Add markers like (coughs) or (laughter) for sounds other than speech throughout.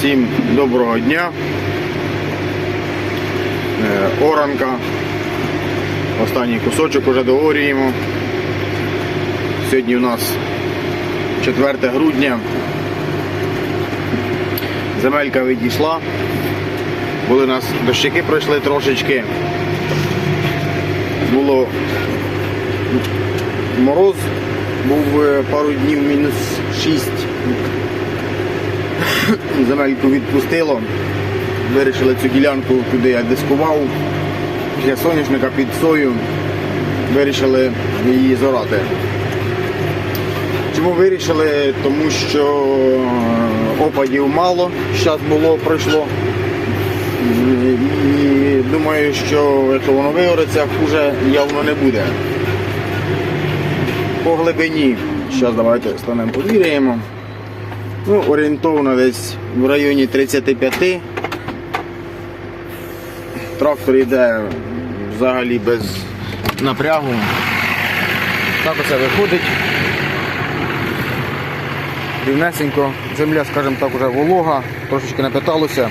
Всім доброго дня. Е, Оранка. Останній кусочок уже доорюємо. Сьогодні у нас 4 грудня. Земелька відійшла. Були у нас дощики пройшли трошечки. Було мороз, був е, пару днів мінус 6 (coughs) земельку відпустило. Вирішили цю ділянку, куди я дискував, після соняшника під сою, вирішили її зорати. Чому вирішили? Тому що опадів мало, зараз було, пройшло. І думаю, що якщо воно вигориться, хуже явно не буде. По глибині, зараз давайте станемо повіряємо. Ну, орієнтовно десь в районі 35. Трактор йде взагалі без напрягу. Так оце виходить. Рівнесенько. Земля, скажімо так, вже волога, трошечки напиталося.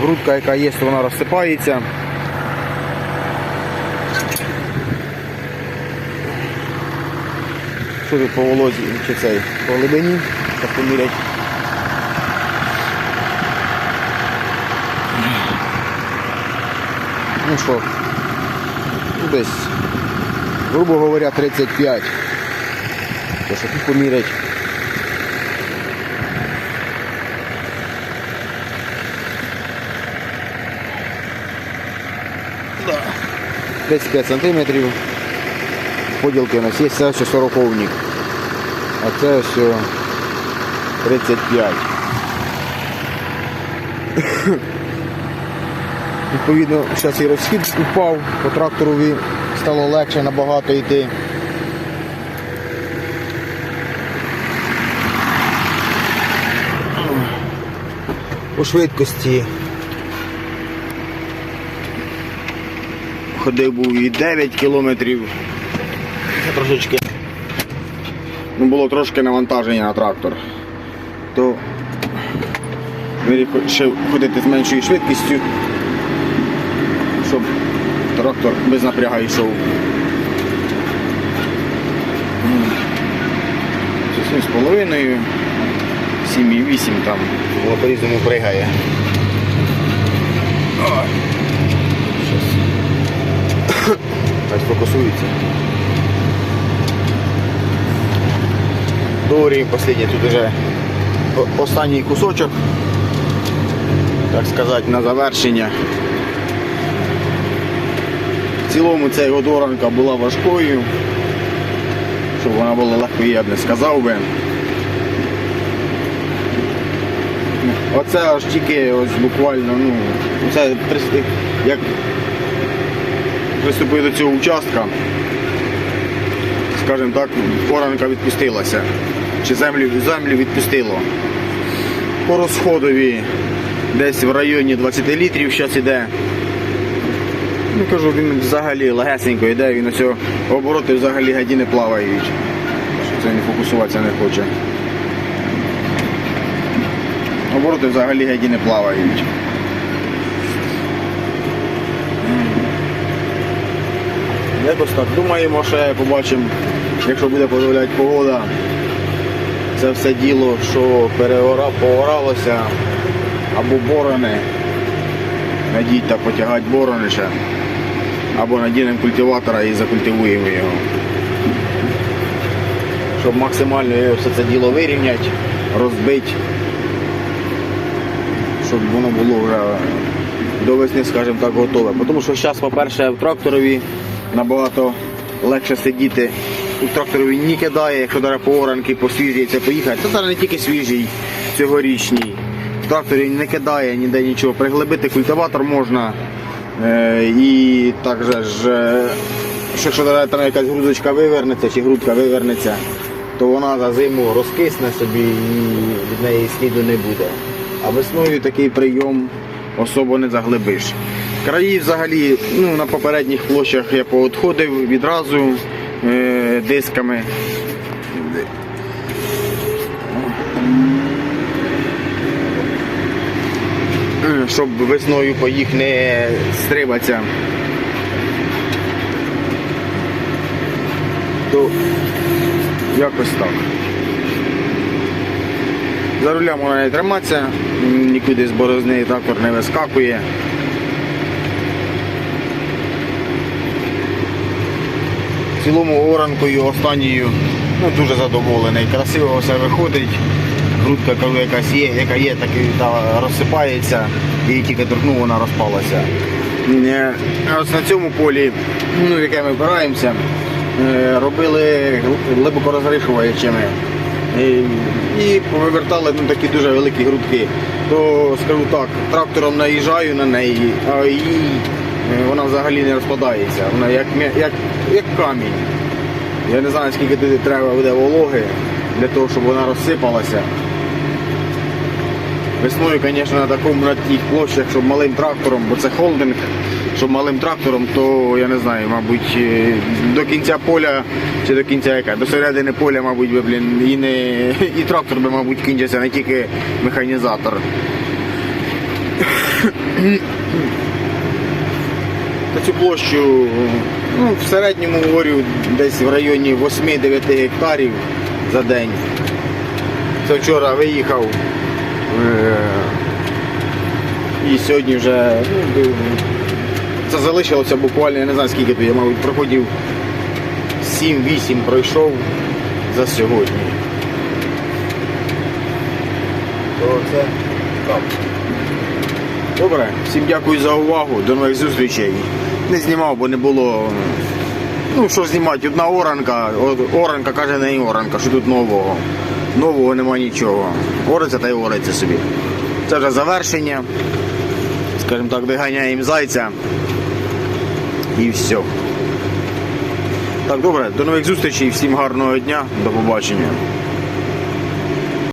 Грудка, яка є, вона розсипається. Що тут по волозі чи цей? По глибині, так помірять. Ну що, ну, десь, грубо говоря, 35. То що тут помірять. Да. 35 сантиметрів. Поділки у нас є, це ще 40 а це все 35. Відповідно, зараз і розхід упав, по тракторові стало легше набагато йти. По швидкості ходив був і 9 кілометрів. Трошечки ну, було трошки навантаження на трактор, то вирішив ходити з меншою швидкістю, щоб трактор без напряга йшов. З 7,5, 7,8 там, воно по-різному пригає. Хай фокусується. Доорюємо останній тут вже останній кусочок, так сказати, на завершення. В цілому ця його доранка була важкою, щоб вона була легкою, я б не сказав би. Оце аж тільки ось буквально, ну, це як приступив до цього участка, скажімо так, оранка відпустилася. Чи землю, землю відпустило. По розходові десь в районі 20 літрів зараз іде. Ну кажу, він взагалі легесенько йде, він ось обороти взагалі гаді не плавають. Це не фокусуватися не хоче. Обороти взагалі гаді не плавають. Якось так думаємо, ще побачимо, якщо буде дозволяти погода. Це все діло, що пооралося або борони. Надіть та потягати борони. Або надінемо культиватора і закультивуємо його. Щоб максимально все це діло вирівняти, розбити, щоб воно було вже до весни, скажімо так, готове. Тому що зараз, по-перше, в тракторові набагато легше сидіти. У тракторові не кидає, якщо зараз по оранки, по свіжій це поїхати. Це зараз не тільки свіжий, цьогорічній. В тракторі не кидає ніде нічого. Приглибити культиватор можна. Е, і так же ж, е, що якщо там якась грудочка вивернеться чи грудка вивернеться, то вона за зиму розкисне собі і від неї сліду не буде. А весною такий прийом особо не заглибиш. Краї взагалі ну, на попередніх площах я поотходив відразу дисками. щоб весною по їх не стрибатися. То якось так. За руля можна не триматися, нікуди з борозни трактор не вискакує. В цілому оранкою останньою ну, дуже задоволений. Красиво все виходить. Грудка, коли якась є, яка є, так і та розсипається і тільки торкнув, вона розпалася. А Ось на цьому полі, ну, в яке ми впираємося, е, робили глибоко розришувачами. І, і повивертали ну, такі дуже великі грудки. То скажу так, трактором наїжджаю на неї, а е, вона взагалі не розпадається. Вона як, як, як камінь. Я не знаю, скільки туди треба буде вологи для того, щоб вона розсипалася. Весною, звісно, на такому на тих площах, щоб малим трактором, бо це холдинг, щоб малим трактором, то я не знаю, мабуть, е, до кінця поля чи до кінця яка, до середини поля, мабуть, би, блін, і не і трактор би, мабуть, кінчився, не тільки механізатор. Цю площу ну, в середньому говорю десь в районі 8-9 гектарів за день. Це вчора виїхав. е, І сьогодні вже ну, це залишилося буквально, я не знаю скільки тут, я, мабуть, проходив 7-8 пройшов за сьогодні. То це так. Добре, всім дякую за увагу. До нових зустрічей. Не знімав, бо не було. Ну, що знімати, одна оранка, оранка каже не оранка, що тут нового. Нового нема нічого. Ориться та й ориться собі. Це вже завершення. Скажімо так, виганяємо зайця. І все. Так, добре, до нових зустрічей, всім гарного дня, до побачення.